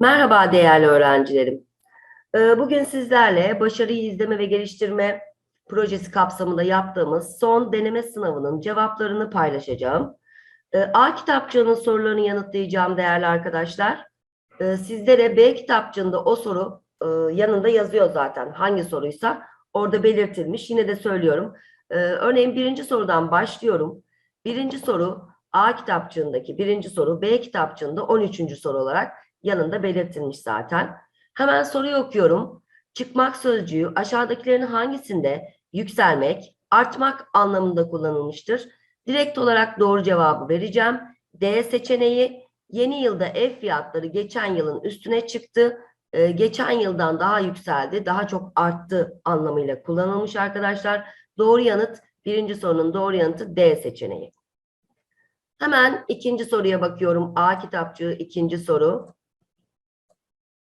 Merhaba değerli öğrencilerim. Ee, Bugün sizlerle başarıyı izleme ve geliştirme projesi kapsamında yaptığımız son deneme sınavının cevaplarını paylaşacağım. Ee, A kitapçığının sorularını yanıtlayacağım değerli arkadaşlar. Ee, Sizlere B kitapçığında o soru e, yanında yazıyor zaten hangi soruysa orada belirtilmiş. Yine de söylüyorum. Örneğin birinci sorudan başlıyorum. Birinci soru A kitapçığındaki birinci soru B kitapçığında 13. soru olarak yanında belirtilmiş zaten. Hemen soruyu okuyorum. Çıkmak sözcüğü aşağıdakilerin hangisinde yükselmek, artmak anlamında kullanılmıştır? Direkt olarak doğru cevabı vereceğim. D seçeneği yeni yılda ev fiyatları geçen yılın üstüne çıktı. Ee, geçen yıldan daha yükseldi, daha çok arttı anlamıyla kullanılmış arkadaşlar. Doğru yanıt, birinci sorunun doğru yanıtı D seçeneği. Hemen ikinci soruya bakıyorum. A kitapçığı ikinci soru.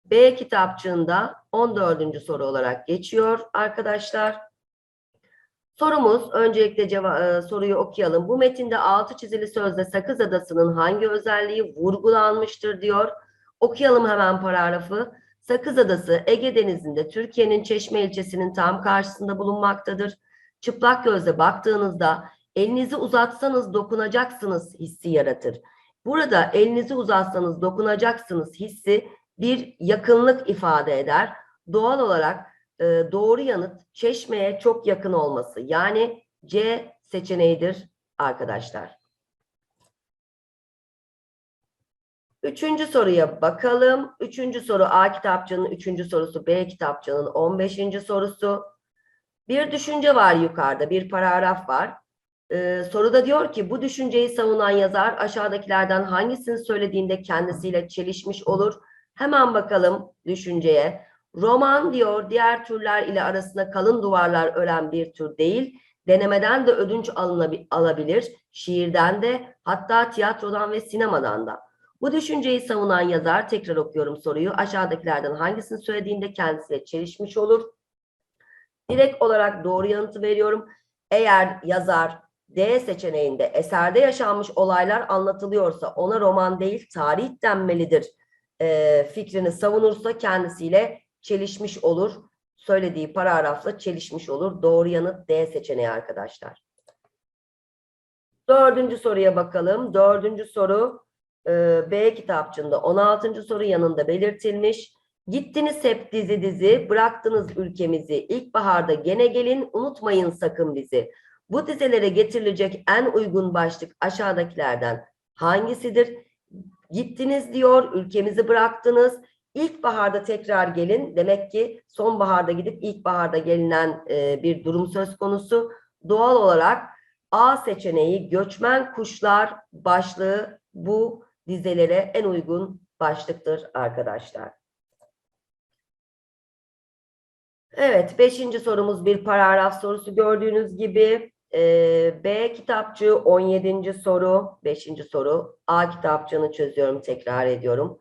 B kitapçığında 14. soru olarak geçiyor arkadaşlar. Sorumuz öncelikle e, soruyu okuyalım. Bu metinde altı çizili sözde Sakız Adası'nın hangi özelliği vurgulanmıştır diyor. Okuyalım hemen paragrafı. Sakız Adası Ege Denizi'nde Türkiye'nin Çeşme ilçesinin tam karşısında bulunmaktadır. Çıplak gözle baktığınızda elinizi uzatsanız dokunacaksınız hissi yaratır. Burada elinizi uzatsanız dokunacaksınız hissi bir yakınlık ifade eder. Doğal olarak e, doğru yanıt çeşmeye çok yakın olması. Yani C seçeneğidir arkadaşlar. Üçüncü soruya bakalım. Üçüncü soru A kitapçığının üçüncü sorusu, B kitapçığının 15. sorusu. Bir düşünce var yukarıda, bir paragraf var. Ee, soruda diyor ki bu düşünceyi savunan yazar aşağıdakilerden hangisini söylediğinde kendisiyle çelişmiş olur? Hemen bakalım düşünceye. Roman diyor diğer türler ile arasında kalın duvarlar ören bir tür değil. Denemeden de ödünç alabilir. Şiirden de hatta tiyatrodan ve sinemadan da. Bu düşünceyi savunan yazar tekrar okuyorum soruyu. Aşağıdakilerden hangisini söylediğinde kendisiyle çelişmiş olur? Direkt olarak doğru yanıtı veriyorum. Eğer yazar D seçeneğinde eserde yaşanmış olaylar anlatılıyorsa ona roman değil tarih denmelidir e, fikrini savunursa kendisiyle çelişmiş olur. Söylediği paragrafla çelişmiş olur. Doğru yanıt D seçeneği arkadaşlar. Dördüncü soruya bakalım. Dördüncü soru e, B kitapçığında 16. soru yanında belirtilmiş. Gittiniz hep dizi dizi, bıraktınız ülkemizi. İlkbaharda gene gelin, unutmayın sakın bizi. Bu dizelere getirilecek en uygun başlık aşağıdakilerden hangisidir? Gittiniz diyor, ülkemizi bıraktınız. İlkbaharda tekrar gelin. Demek ki sonbaharda gidip ilkbaharda gelinen e, bir durum söz konusu. Doğal olarak A seçeneği göçmen kuşlar başlığı bu dizelere en uygun başlıktır arkadaşlar. Evet, beşinci sorumuz bir paragraf sorusu gördüğünüz gibi. Ee, B kitapçığı 17. soru, 5. soru. A kitapçığını çözüyorum, tekrar ediyorum.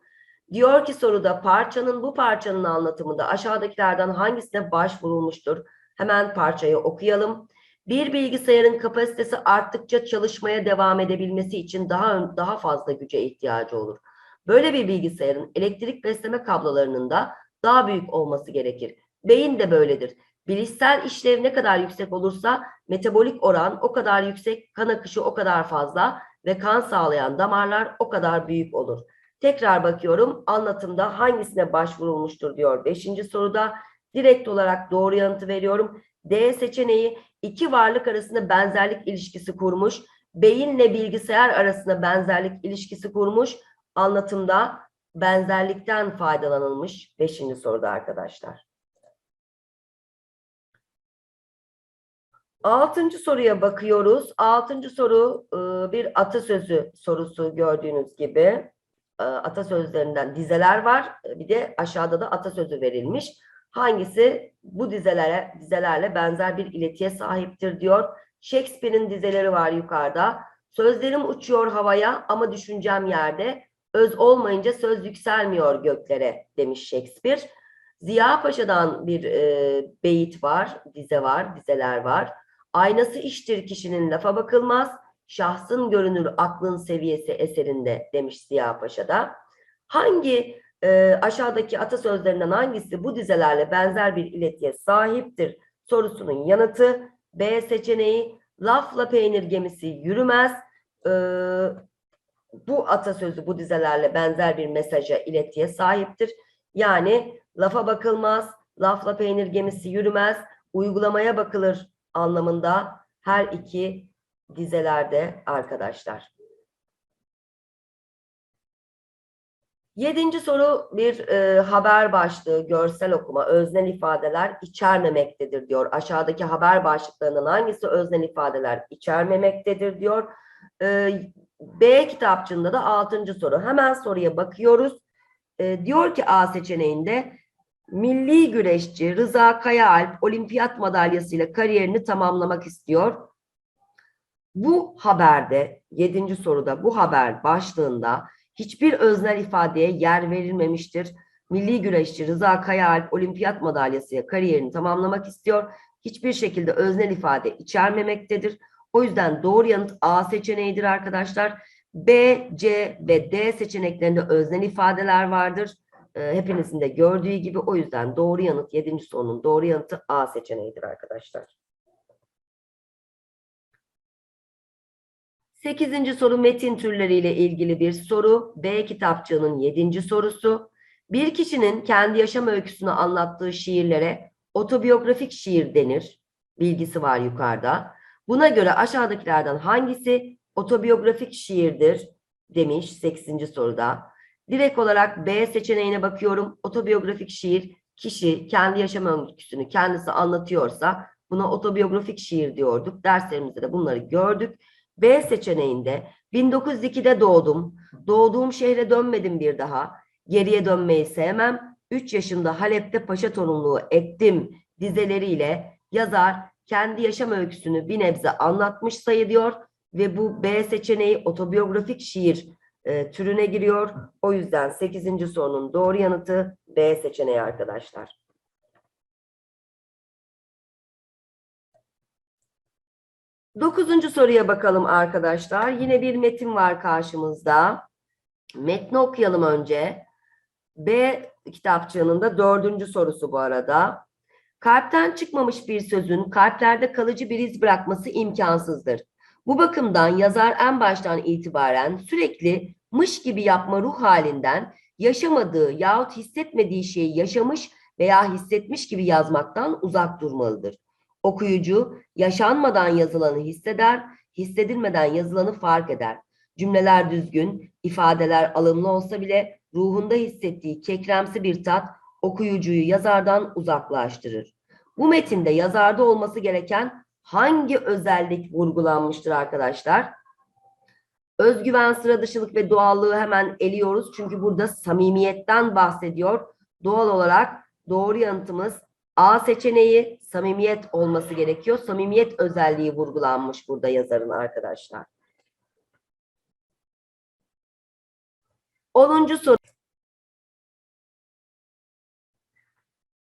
Diyor ki soruda parçanın bu parçanın anlatımında aşağıdakilerden hangisine başvurulmuştur? Hemen parçayı okuyalım. Bir bilgisayarın kapasitesi arttıkça çalışmaya devam edebilmesi için daha daha fazla güce ihtiyacı olur. Böyle bir bilgisayarın elektrik besleme kablolarının da daha büyük olması gerekir. Beyin de böyledir. Bilişsel işlev ne kadar yüksek olursa metabolik oran o kadar yüksek, kan akışı o kadar fazla ve kan sağlayan damarlar o kadar büyük olur. Tekrar bakıyorum anlatımda hangisine başvurulmuştur diyor. Beşinci soruda direkt olarak doğru yanıtı veriyorum. D seçeneği iki varlık arasında benzerlik ilişkisi kurmuş. Beyinle bilgisayar arasında benzerlik ilişkisi kurmuş. Anlatımda benzerlikten faydalanılmış. Beşinci soruda arkadaşlar. Altıncı soruya bakıyoruz. Altıncı soru e, bir atasözü sorusu gördüğünüz gibi. E, Atasözlerinden dizeler var. E, Bir de aşağıda da atasözü verilmiş. Hangisi bu dizelere dizelerle benzer bir iletiye sahiptir diyor. Shakespeare'in dizeleri var yukarıda. Sözlerim uçuyor havaya ama düşüncem yerde. Öz olmayınca söz yükselmiyor göklere demiş Shakespeare. Ziya Paşa'dan bir e, beyit var, dize var, dizeler var. Aynası iştir kişinin lafa bakılmaz. Şahsın görünür aklın seviyesi eserinde demiş Ziya Paşa'da. Hangi Ee, aşağıdaki atasözlerinden hangisi bu dizelerle benzer bir iletiye sahiptir sorusunun yanıtı B seçeneği lafla peynir gemisi yürümez. Ee, bu atasözü bu dizelerle benzer bir mesaja iletiye sahiptir. Yani lafa bakılmaz, lafla peynir gemisi yürümez, uygulamaya bakılır anlamında her iki dizelerde arkadaşlar. Yedinci soru bir e, haber başlığı, görsel okuma, öznel ifadeler içermemektedir diyor. Aşağıdaki haber başlıklarından hangisi öznel ifadeler içermemektedir diyor. E, B kitapçığında da altıncı soru. Hemen soruya bakıyoruz. E, diyor ki A seçeneğinde milli güreşçi Rıza Kayaalp olimpiyat madalyasıyla kariyerini tamamlamak istiyor. Bu haberde, yedinci soruda bu haber başlığında hiçbir öznel ifadeye yer verilmemiştir. Milli güreşçi Rıza Kayaalp olimpiyat madalyasıyla kariyerini tamamlamak istiyor. Hiçbir şekilde öznel ifade içermemektedir. O yüzden doğru yanıt A seçeneğidir arkadaşlar. B, C ve D seçeneklerinde öznel ifadeler vardır. Ee, hepinizin de gördüğü gibi o yüzden doğru yanıt 7. sorunun doğru yanıtı A seçeneğidir arkadaşlar. Sekizinci soru metin türleriyle ilgili bir soru. B kitapçığının yedinci sorusu. Bir kişinin kendi yaşam öyküsünü anlattığı şiirlere otobiyografik şiir denir. Bilgisi var yukarıda. Buna göre aşağıdakilerden hangisi otobiyografik şiirdir demiş 8. soruda. Direkt olarak B seçeneğine bakıyorum. Otobiyografik şiir kişi kendi yaşam öyküsünü kendisi anlatıyorsa buna otobiyografik şiir diyorduk. Derslerimizde de bunları gördük. B seçeneğinde 1902'de doğdum. Doğduğum şehre dönmedim bir daha. Geriye dönmeyi sevmem. 3 yaşında Halep'te paşa torunluğu ettim dizeleriyle yazar kendi yaşam öyküsünü bir nebze anlatmış sayılıyor ve bu B seçeneği otobiyografik şiir e, türüne giriyor. O yüzden 8. sorunun doğru yanıtı B seçeneği arkadaşlar. Dokuzuncu soruya bakalım arkadaşlar. Yine bir metin var karşımızda. Metni okuyalım önce. B kitapçığının da dördüncü sorusu bu arada. Kalpten çıkmamış bir sözün kalplerde kalıcı bir iz bırakması imkansızdır. Bu bakımdan yazar en baştan itibaren sürekli mış gibi yapma ruh halinden yaşamadığı yahut hissetmediği şeyi yaşamış veya hissetmiş gibi yazmaktan uzak durmalıdır. Okuyucu yaşanmadan yazılanı hisseder, hissedilmeden yazılanı fark eder. Cümleler düzgün, ifadeler alımlı olsa bile ruhunda hissettiği kekremsi bir tat okuyucuyu yazardan uzaklaştırır. Bu metinde yazarda olması gereken hangi özellik vurgulanmıştır arkadaşlar? Özgüven, sıra dışılık ve doğallığı hemen eliyoruz. Çünkü burada samimiyetten bahsediyor. Doğal olarak doğru yanıtımız A seçeneği samimiyet olması gerekiyor. Samimiyet özelliği vurgulanmış burada yazarın arkadaşlar. 10. soru.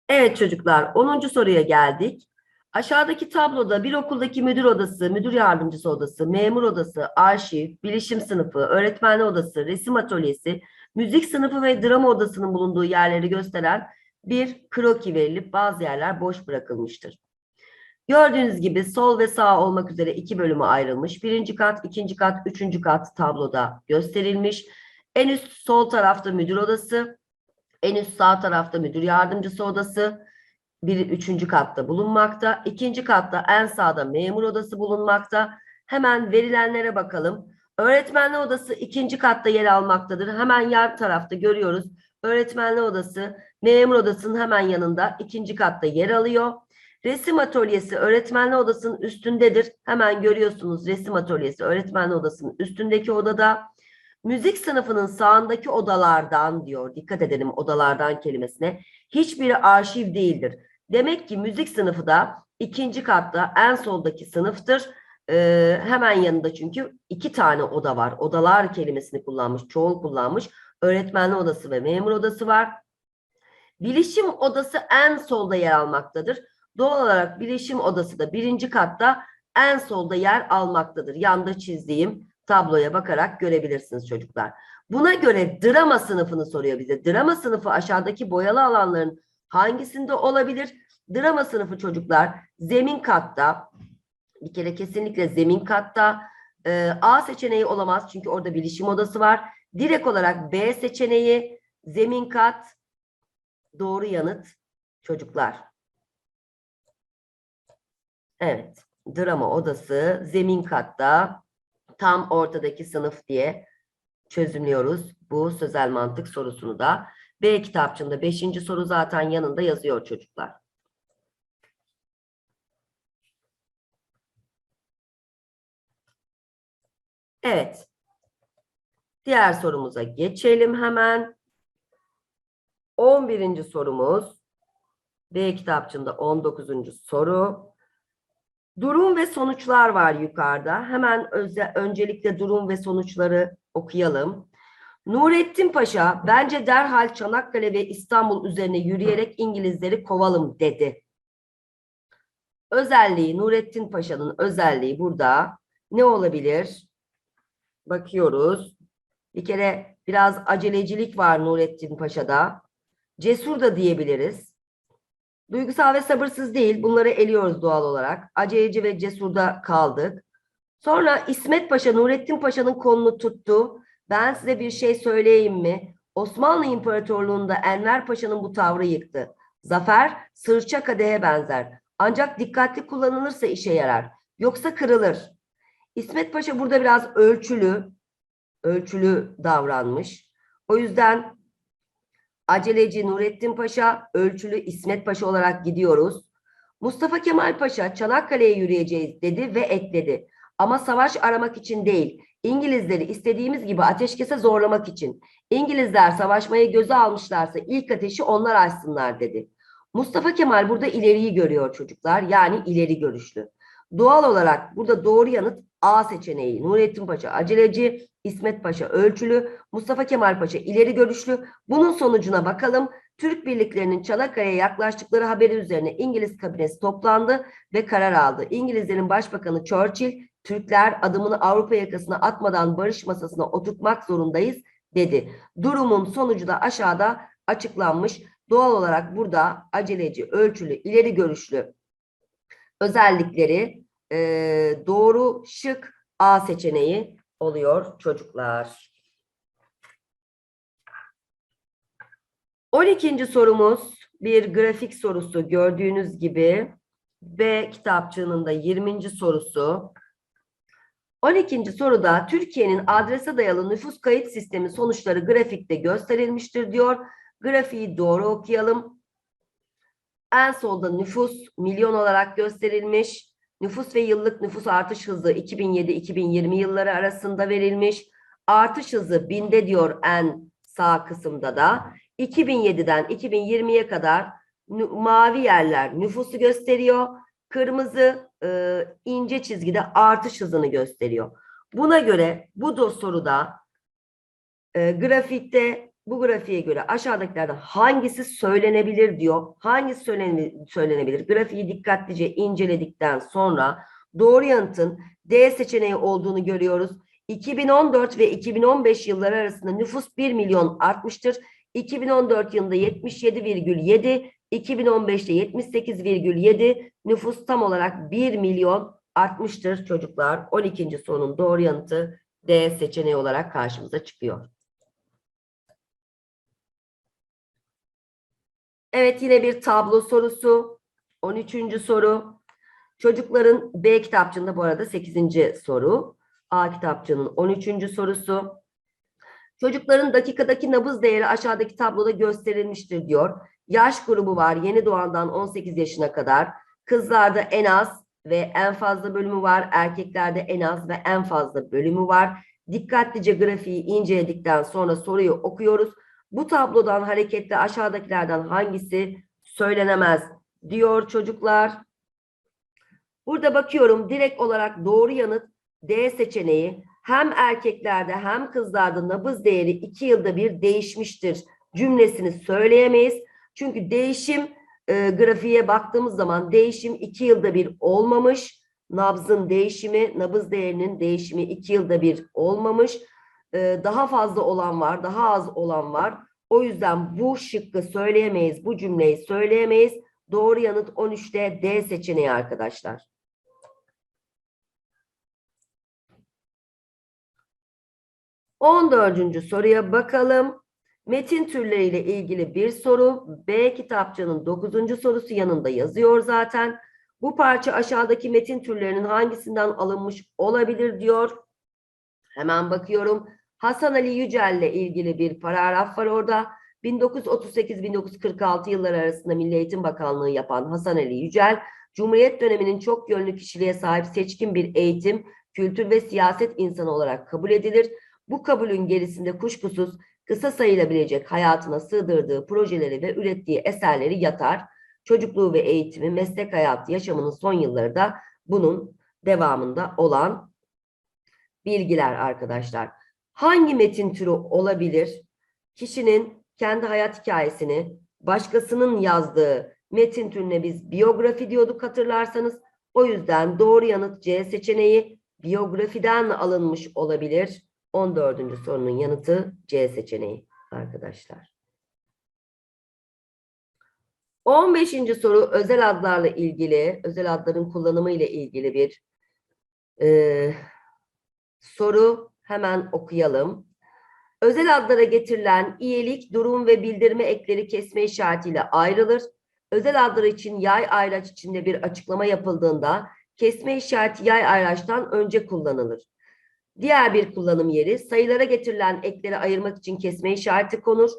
Evet çocuklar 10. soruya geldik. Aşağıdaki tabloda bir okuldaki müdür odası, müdür yardımcısı odası, memur odası, arşiv, bilişim sınıfı, öğretmenli odası, resim atölyesi, müzik sınıfı ve drama odasının bulunduğu yerleri gösteren bir kroki verilip bazı yerler boş bırakılmıştır. Gördüğünüz gibi sol ve sağ olmak üzere iki bölüme ayrılmış. Birinci kat, ikinci kat, üçüncü kat tabloda gösterilmiş. En üst sol tarafta müdür odası, en üst sağ tarafta müdür yardımcısı odası, bir üçüncü katta bulunmakta. İkinci katta en sağda memur odası bulunmakta. Hemen verilenlere bakalım. Öğretmenli odası ikinci katta yer almaktadır. Hemen yan tarafta görüyoruz. Öğretmenli odası memur odasının hemen yanında ikinci katta yer alıyor. Resim atölyesi öğretmenli odasının üstündedir. Hemen görüyorsunuz resim atölyesi öğretmenli odasının üstündeki odada. Müzik sınıfının sağındaki odalardan diyor. Dikkat edelim odalardan kelimesine. Hiçbiri arşiv değildir. Demek ki müzik sınıfı da ikinci katta en soldaki sınıftır. Ee, hemen yanında çünkü iki tane oda var. Odalar kelimesini kullanmış, çoğul kullanmış. Öğretmenli odası ve memur odası var. Bilişim odası en solda yer almaktadır. Doğal olarak bilişim odası da birinci katta en solda yer almaktadır. Yanda çizdiğim tabloya bakarak görebilirsiniz çocuklar. Buna göre drama sınıfını soruyor bize. Drama sınıfı aşağıdaki boyalı alanların hangisinde olabilir? Drama sınıfı çocuklar zemin katta. Bir kere kesinlikle zemin katta. Ee, A seçeneği olamaz çünkü orada bilişim odası var. Direkt olarak B seçeneği zemin kat doğru yanıt çocuklar. Evet. Drama odası zemin katta tam ortadaki sınıf diye çözümlüyoruz bu sözel mantık sorusunu da. B kitapçığında 5. soru zaten yanında yazıyor çocuklar. Evet. Diğer sorumuza geçelim hemen. 11. sorumuz. B kitapçığında 19. soru. Durum ve sonuçlar var yukarıda. Hemen öze- öncelikle durum ve sonuçları okuyalım. Nurettin Paşa bence derhal Çanakkale ve İstanbul üzerine yürüyerek İngilizleri kovalım dedi. Özelliği Nurettin Paşa'nın özelliği burada ne olabilir? Bakıyoruz. Bir kere biraz acelecilik var Nurettin Paşa'da. Cesur da diyebiliriz. Duygusal ve sabırsız değil. Bunları eliyoruz doğal olarak. Aceleci ve cesurda kaldık. Sonra İsmet Paşa Nurettin Paşa'nın kolunu tuttu. Ben size bir şey söyleyeyim mi? Osmanlı İmparatorluğu'nda Enver Paşa'nın bu tavrı yıktı. Zafer sırça kadehe benzer. Ancak dikkatli kullanılırsa işe yarar. Yoksa kırılır. İsmet Paşa burada biraz ölçülü, ölçülü davranmış. O yüzden aceleci Nurettin Paşa, ölçülü İsmet Paşa olarak gidiyoruz. Mustafa Kemal Paşa Çanakkale'ye yürüyeceğiz dedi ve ekledi. Ama savaş aramak için değil, İngilizleri istediğimiz gibi ateşkese zorlamak için. İngilizler savaşmayı göze almışlarsa ilk ateşi onlar açsınlar dedi. Mustafa Kemal burada ileriyi görüyor çocuklar, yani ileri görüşlü. Doğal olarak burada doğru yanıt A seçeneği. Nurettin Paşa aceleci, İsmet Paşa ölçülü, Mustafa Kemal Paşa ileri görüşlü. Bunun sonucuna bakalım. Türk birliklerinin Çanakkale'ye yaklaştıkları haberi üzerine İngiliz kabinesi toplandı ve karar aldı. İngilizlerin Başbakanı Churchill, Türkler adımını Avrupa yakasına atmadan barış masasına oturtmak zorundayız dedi. Durumun sonucu da aşağıda açıklanmış. Doğal olarak burada aceleci, ölçülü, ileri görüşlü özellikleri e, doğru şık A seçeneği oluyor çocuklar. 12. sorumuz bir grafik sorusu gördüğünüz gibi B kitapçığının da 20. sorusu. 12. soruda Türkiye'nin adrese dayalı nüfus kayıt sistemi sonuçları grafikte gösterilmiştir diyor. Grafiği doğru okuyalım. En solda nüfus milyon olarak gösterilmiş. Nüfus ve yıllık nüfus artış hızı 2007-2020 yılları arasında verilmiş. Artış hızı binde diyor en sağ kısımda da. 2007'den 2020'ye kadar mavi yerler nüfusu gösteriyor. Kırmızı e, ince çizgide artış hızını gösteriyor. Buna göre bu soruda e, grafikte bu grafiğe göre aşağıdakilerden hangisi söylenebilir diyor. Hangisi söylene- söylenebilir? Grafiği dikkatlice inceledikten sonra doğru yanıtın D seçeneği olduğunu görüyoruz. 2014 ve 2015 yılları arasında nüfus 1 milyon artmıştır. 2014 yılında 77,7, 2015'te 78,7 nüfus tam olarak 1 milyon artmıştır çocuklar. 12. sorunun doğru yanıtı D seçeneği olarak karşımıza çıkıyor. Evet yine bir tablo sorusu. 13. soru. Çocukların B kitapçığında bu arada 8. soru. A kitapçığının 13. sorusu. Çocukların dakikadaki nabız değeri aşağıdaki tabloda gösterilmiştir diyor. Yaş grubu var yeni doğandan 18 yaşına kadar. Kızlarda en az ve en fazla bölümü var. Erkeklerde en az ve en fazla bölümü var. Dikkatlice grafiği inceledikten sonra soruyu okuyoruz. Bu tablodan hareketle aşağıdakilerden hangisi söylenemez diyor çocuklar. Burada bakıyorum direkt olarak doğru yanıt D seçeneği. Hem erkeklerde hem kızlarda nabız değeri iki yılda bir değişmiştir cümlesini söyleyemeyiz. Çünkü değişim e, grafiğe baktığımız zaman değişim iki yılda bir olmamış. nabzın değişimi, nabız değerinin değişimi iki yılda bir olmamış. Ee, daha fazla olan var, daha az olan var. O yüzden bu şıkkı söyleyemeyiz, bu cümleyi söyleyemeyiz. Doğru yanıt 13'te D seçeneği arkadaşlar. On dördüncü soruya bakalım. Metin türleriyle ilgili bir soru. B kitapçının dokuzuncu sorusu yanında yazıyor zaten. Bu parça aşağıdaki metin türlerinin hangisinden alınmış olabilir diyor. Hemen bakıyorum. Hasan Ali Yücel ile ilgili bir paragraf var orada. 1938-1946 yılları arasında Milli Eğitim Bakanlığı yapan Hasan Ali Yücel, Cumhuriyet döneminin çok yönlü kişiliğe sahip seçkin bir eğitim, kültür ve siyaset insanı olarak kabul edilir. Bu kabulün gerisinde kuşkusuz kısa sayılabilecek hayatına sığdırdığı projeleri ve ürettiği eserleri yatar. Çocukluğu ve eğitimi, meslek hayatı, yaşamının son yılları da bunun devamında olan bilgiler arkadaşlar. Hangi metin türü olabilir? Kişinin kendi hayat hikayesini başkasının yazdığı metin türüne biz biyografi diyorduk hatırlarsanız. O yüzden doğru yanıt C seçeneği biyografiden alınmış olabilir. 14. sorunun yanıtı C seçeneği arkadaşlar. 15. soru özel adlarla ilgili, özel adların kullanımı ile ilgili bir e, soru. Hemen okuyalım. Özel adlara getirilen iyilik, durum ve bildirme ekleri kesme işaretiyle ayrılır. Özel adlar için yay ayraç içinde bir açıklama yapıldığında kesme işareti yay ayraçtan önce kullanılır. Diğer bir kullanım yeri sayılara getirilen ekleri ayırmak için kesme işareti konur.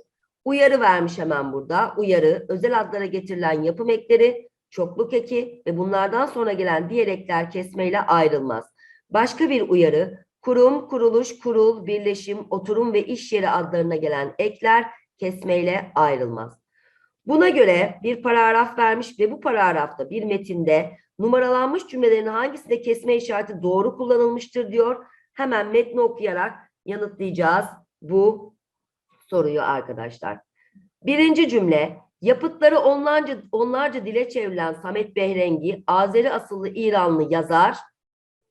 Uyarı vermiş hemen burada. Uyarı, özel adlara getirilen yapım ekleri, çokluk eki ve bunlardan sonra gelen diğer ekler kesmeyle ayrılmaz. Başka bir uyarı, kurum, kuruluş, kurul, birleşim, oturum ve iş yeri adlarına gelen ekler kesmeyle ayrılmaz. Buna göre bir paragraf vermiş ve bu paragrafta bir metinde numaralanmış cümlelerin hangisinde kesme işareti doğru kullanılmıştır diyor. Hemen metni okuyarak yanıtlayacağız bu soruyu arkadaşlar. Birinci cümle, yapıtları onlarca, onlarca dile çevrilen Samet Behrengi, Azeri asıllı İranlı yazar,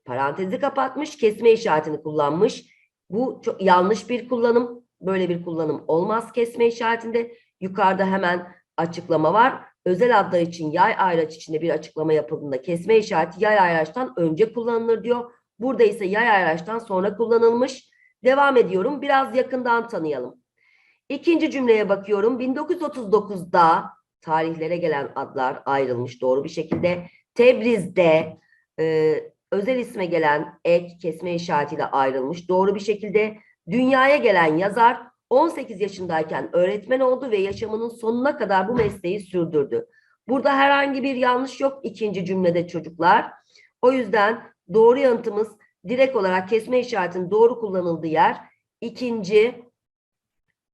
parantezi kapatmış, kesme işaretini kullanmış. Bu çok yanlış bir kullanım. Böyle bir kullanım olmaz kesme işaretinde. Yukarıda hemen açıklama var. Özel adlar için yay ayraç içinde bir açıklama yapıldığında kesme işareti yay ayraçtan önce kullanılır diyor. Burada ise yay ayraçtan sonra kullanılmış. Devam ediyorum. Biraz yakından tanıyalım. İkinci cümleye bakıyorum. 1939'da tarihlere gelen adlar ayrılmış doğru bir şekilde. Tebriz'de e, özel isme gelen ek kesme işaretiyle ayrılmış doğru bir şekilde. Dünyaya gelen yazar 18 yaşındayken öğretmen oldu ve yaşamının sonuna kadar bu mesleği sürdürdü. Burada herhangi bir yanlış yok ikinci cümlede çocuklar. O yüzden doğru yanıtımız direkt olarak kesme işaretinin doğru kullanıldığı yer ikinci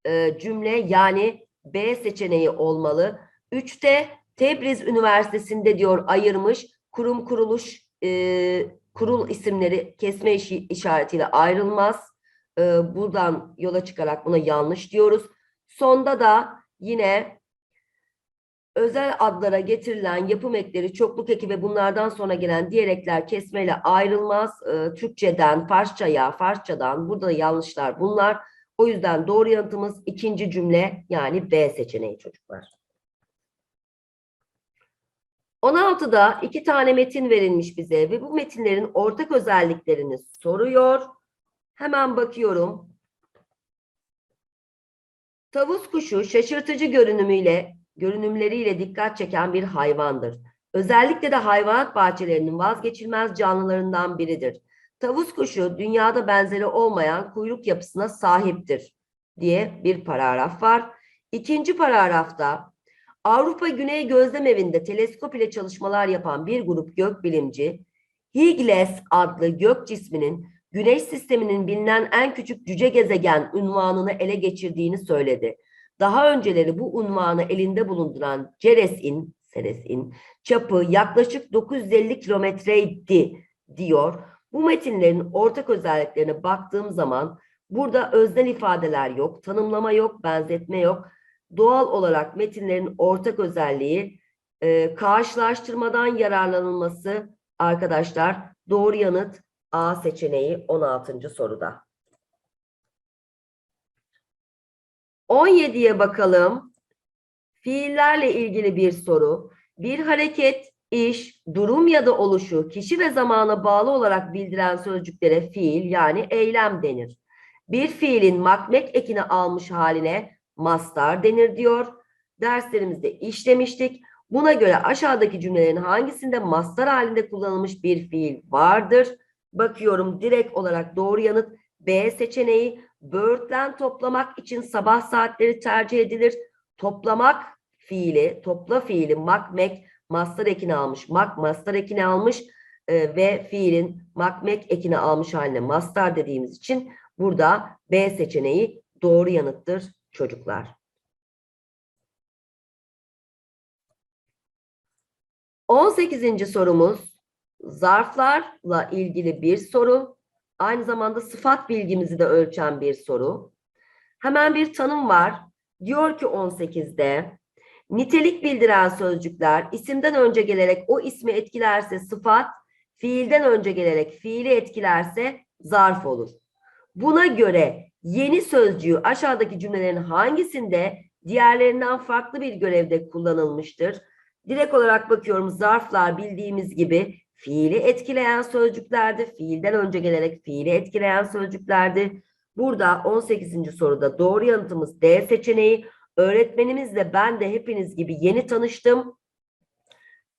e, cümle yani B seçeneği olmalı. Üçte Tebriz Üniversitesi'nde diyor ayırmış kurum kuruluş e, kurul isimleri kesme işi, işaretiyle ayrılmaz. E, buradan yola çıkarak buna yanlış diyoruz. Sonda da yine özel adlara getirilen yapım ekleri, çokluk eki ve bunlardan sonra gelen diğer ekler kesmeyle ayrılmaz. E, Türkçeden, Farsçaya, Farsçadan burada da yanlışlar bunlar. O yüzden doğru yanıtımız ikinci cümle yani B seçeneği çocuklar. 16'da iki tane metin verilmiş bize ve bu metinlerin ortak özelliklerini soruyor. Hemen bakıyorum. Tavus kuşu şaşırtıcı görünümüyle, görünümleriyle dikkat çeken bir hayvandır. Özellikle de hayvanat bahçelerinin vazgeçilmez canlılarından biridir. Tavus kuşu dünyada benzeri olmayan kuyruk yapısına sahiptir diye bir paragraf var. İkinci paragrafta Avrupa Güney Gözlem Evi'nde teleskop ile çalışmalar yapan bir grup gökbilimci Higgles adlı gök cisminin Güneş sisteminin bilinen en küçük cüce gezegen unvanını ele geçirdiğini söyledi. Daha önceleri bu unvanı elinde bulunduran Ceres'in, Ceres'in çapı yaklaşık 950 kilometreydi diyor. Bu metinlerin ortak özelliklerine baktığım zaman burada öznel ifadeler yok, tanımlama yok, benzetme yok. Doğal olarak metinlerin ortak özelliği e, karşılaştırmadan yararlanılması Arkadaşlar doğru yanıt A seçeneği 16. soruda. 17'ye bakalım. Fiillerle ilgili bir soru. Bir hareket, iş, durum ya da oluşu kişi ve zamana bağlı olarak bildiren sözcüklere fiil yani eylem denir. Bir fiilin makmek ekini almış haline mastar denir diyor. Derslerimizde işlemiştik. Buna göre aşağıdaki cümlelerin hangisinde mastar halinde kullanılmış bir fiil vardır? Bakıyorum direkt olarak doğru yanıt B seçeneği. Böğürtlen toplamak için sabah saatleri tercih edilir. Toplamak fiili, topla fiili makmek mastar ekini almış. Mak mastar ekini almış e, ve fiilin makmek ekini almış haline mastar dediğimiz için burada B seçeneği doğru yanıttır çocuklar. 18. sorumuz zarflarla ilgili bir soru. Aynı zamanda sıfat bilgimizi de ölçen bir soru. Hemen bir tanım var. Diyor ki 18'de nitelik bildiren sözcükler isimden önce gelerek o ismi etkilerse sıfat, fiilden önce gelerek fiili etkilerse zarf olur. Buna göre yeni sözcüğü aşağıdaki cümlelerin hangisinde diğerlerinden farklı bir görevde kullanılmıştır? Direkt olarak bakıyorum zarflar bildiğimiz gibi fiili etkileyen sözcüklerdi. Fiilden önce gelerek fiili etkileyen sözcüklerdi. Burada 18. soruda doğru yanıtımız D seçeneği. Öğretmenimizle ben de hepiniz gibi yeni tanıştım.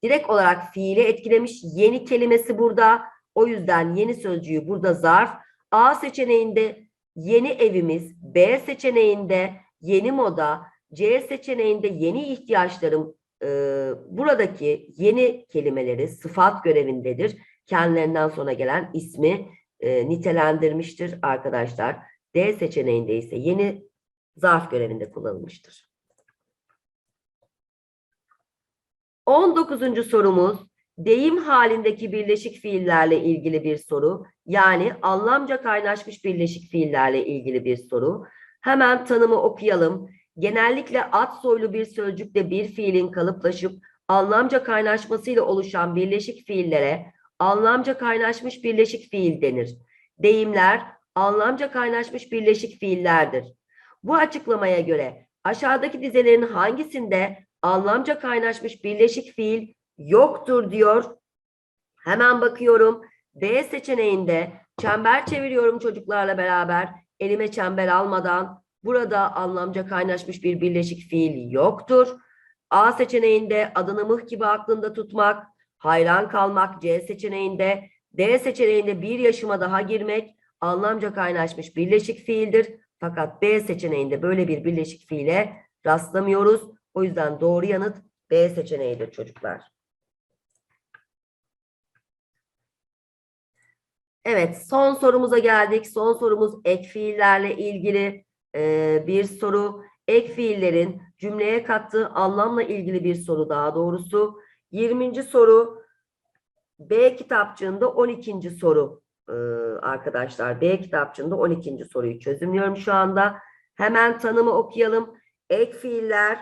Direkt olarak fiili etkilemiş yeni kelimesi burada. O yüzden yeni sözcüğü burada zarf. A seçeneğinde yeni evimiz, B seçeneğinde yeni moda, C seçeneğinde yeni ihtiyaçlarım, e, buradaki yeni kelimeleri sıfat görevindedir. Kendilerinden sonra gelen ismi e, nitelendirmiştir arkadaşlar. D seçeneğinde ise yeni zarf görevinde kullanılmıştır. 19. sorumuz deyim halindeki birleşik fiillerle ilgili bir soru. Yani anlamca kaynaşmış birleşik fiillerle ilgili bir soru. Hemen tanımı okuyalım. Genellikle at soylu bir sözcükle bir fiilin kalıplaşıp anlamca kaynaşmasıyla oluşan birleşik fiillere anlamca kaynaşmış birleşik fiil denir. Deyimler anlamca kaynaşmış birleşik fiillerdir. Bu açıklamaya göre aşağıdaki dizelerin hangisinde anlamca kaynaşmış birleşik fiil yoktur diyor. Hemen bakıyorum. B seçeneğinde çember çeviriyorum çocuklarla beraber. Elime çember almadan burada anlamca kaynaşmış bir birleşik fiil yoktur. A seçeneğinde adını mıh gibi aklında tutmak, hayran kalmak C seçeneğinde, D seçeneğinde bir yaşıma daha girmek anlamca kaynaşmış birleşik fiildir. Fakat B seçeneğinde böyle bir birleşik fiile rastlamıyoruz. O yüzden doğru yanıt B seçeneğidir çocuklar. Evet, son sorumuza geldik. Son sorumuz ek fiillerle ilgili e, bir soru. Ek fiillerin cümleye kattığı anlamla ilgili bir soru daha doğrusu. 20. soru B kitapçığında 12. soru e, arkadaşlar. B kitapçığında 12. soruyu çözümlüyorum şu anda. Hemen tanımı okuyalım. Ek fiiller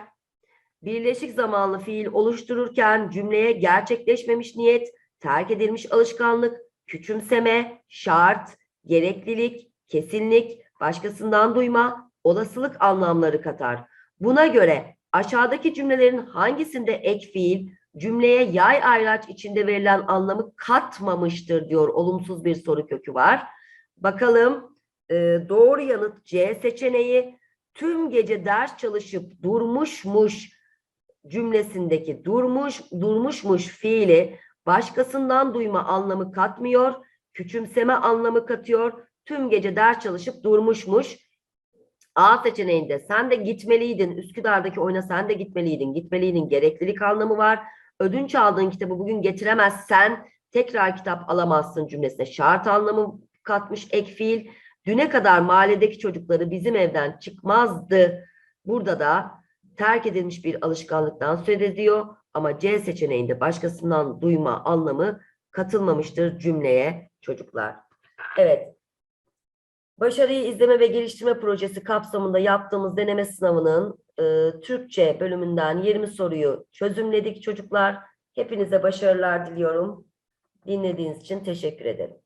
birleşik zamanlı fiil oluştururken cümleye gerçekleşmemiş niyet, terk edilmiş alışkanlık, küçümseme, şart, gereklilik, kesinlik, başkasından duyma, olasılık anlamları katar. Buna göre aşağıdaki cümlelerin hangisinde ek fiil cümleye yay ayraç içinde verilen anlamı katmamıştır diyor. Olumsuz bir soru kökü var. Bakalım e, doğru yanıt C seçeneği. Tüm gece ders çalışıp durmuşmuş cümlesindeki durmuş durmuşmuş fiili başkasından duyma anlamı katmıyor, küçümseme anlamı katıyor. Tüm gece ders çalışıp durmuşmuş. A seçeneğinde sen de gitmeliydin. Üsküdar'daki oyuna sen de gitmeliydin. Gitmeliydin gereklilik anlamı var. Ödünç aldığın kitabı bugün getiremezsen tekrar kitap alamazsın cümlesine şart anlamı katmış ek fiil. Düne kadar mahalledeki çocukları bizim evden çıkmazdı. Burada da terk edilmiş bir alışkanlıktan söz ediyor. Ama C seçeneğinde başkasından duyma anlamı katılmamıştır cümleye çocuklar. Evet. Başarıyı izleme ve geliştirme projesi kapsamında yaptığımız deneme sınavının e, Türkçe bölümünden 20 soruyu çözümledik çocuklar. Hepinize başarılar diliyorum. Dinlediğiniz için teşekkür ederim.